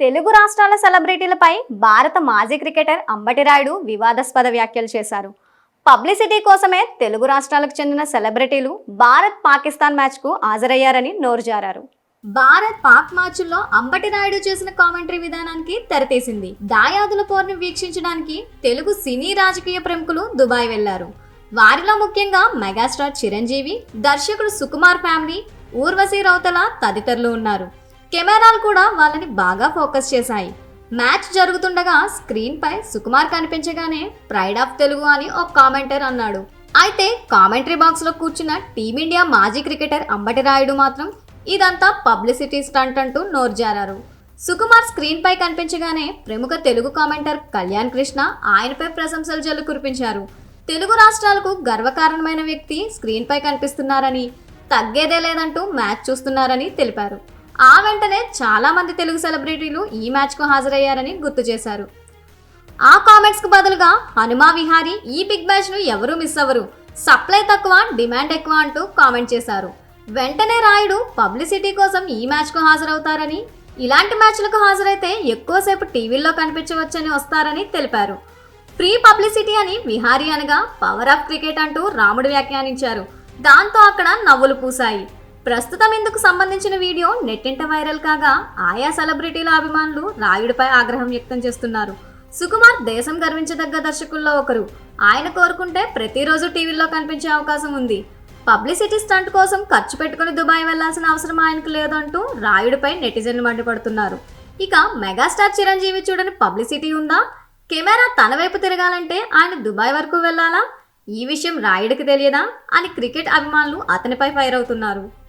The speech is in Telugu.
తెలుగు రాష్ట్రాల సెలబ్రిటీలపై భారత మాజీ క్రికెటర్ అంబటిరాయుడు వివాదాస్పద వ్యాఖ్యలు చేశారు. పబ్లిసిటీ కోసమే తెలుగు రాష్ట్రాలకు చెందిన సెలబ్రిటీలు భారత్ పాకిస్తాన్ మ్యాచ్కు హాజరయ్యారని నోరుజారారు భారత్ పాక్ మ్యాచ్ల్లో అంబటి రాయుడు చేసిన కామెంటరీ విధానానికి తెరతీసింది. దాయాదుల పోర్ని వీక్షించడానికి తెలుగు సినీ రాజకీయ ప్రముఖులు దుబాయ్ వెళ్ళారు. వారిలో ముఖ్యంగా మెగాస్టార్ చిరంజీవి దర్శకుడు సుకుమార్ ఫ్యామిలీ ఊర్వశి రౌతల తదితరులు ఉన్నారు. కెమెరాలు కూడా వాళ్ళని బాగా ఫోకస్ చేశాయి. మ్యాచ్ జరుగుతుండగా స్క్రీన్ పై సుకుమార్ కనిపించగానే ప్రైడ్ ఆఫ్ తెలుగు అని ఒక కామెంటర్ అన్నాడు. అయితే కామెంటరీ బాక్స్లో కూర్చున్న టీమిండియా మాజీ క్రికెటర్ అంబటి రాయుడు మాత్రం ఇదంతా పబ్లిసిటీ స్టంట్ అంటూ నోర్జారారు సుకుమార్ స్క్రీన్ పై కనిపించగానే ప్రముఖ తెలుగు కామెంటర్ కళ్యాణ్ కృష్ణ ఆయనపై ప్రశంసలు జల్లు కురిపించారు. తెలుగు రాష్ట్రాలకు గర్వకారణమైన వ్యక్తి స్క్రీన్ పై కనిపిస్తున్నారని తగ్గేదే లేదంటూ మ్యాచ్ చూస్తున్నారని తెలిపారు. ఆ వెంటనే చాలామంది తెలుగు సెలబ్రిటీలు ఈ మ్యాచ్కు హాజరయ్యారని గుర్తు చేశారు. ఆ కామెంట్స్కు బదులుగా హనుమా విహారీ ఈ బిగ్ మ్యాచ్ను ఎవరూ మిస్ అవ్వరు. సప్లై తక్కువ డిమాండ్ ఎక్కువ అంటూ కామెంట్ చేశారు. వెంటనే రాయుడు పబ్లిసిటీ కోసం ఈ మ్యాచ్కు హాజరవుతారని ఇలాంటి మ్యాచ్లకు హాజరైతే ఎక్కువసేపు టీవీల్లో కనిపించవచ్చని వస్తారని తెలిపారు. ఫ్రీ పబ్లిసిటీ అని విహారీ అనగా పవర్ ఆఫ్ క్రికెట్ అంటూ రాముడు వ్యాఖ్యానించారు. దాంతో అక్కడ నవ్వులు పూసాయి ప్రస్తుతం ఇందుకు సంబంధించిన వీడియో నెట్టింట వైరల్ కాగా ఆయా సెలబ్రిటీల అభిమానులు రాయుడిపై ఆగ్రహం వ్యక్తం చేస్తున్నారు. సుకుమార్ దేశం గర్వించదగ్గ దర్శకుల్లో ఒకరు. ఆయన కోరుకుంటే ప్రతిరోజు టీవీలో కనిపించే అవకాశం ఉంది. పబ్లిసిటీ స్టంట్ కోసం ఖర్చు పెట్టుకుని దుబాయ్ వెళ్ళాల్సిన అవసరం ఆయనకు లేదంటూ రాయుడిపై నెటిజన్లు మండిపడుతున్నారు. ఇక మెగాస్టార్ చిరంజీవి చూడని పబ్లిసిటీ ఉందా? కెమెరా తన వైపు తిరగాలంటే ఆయన దుబాయ్ వరకు వెళ్ళాలా ఈ విషయం రాయుడికి తెలియదా? అని క్రికెట్ అభిమానులు అతనిపై ఫైర్ అవుతున్నారు.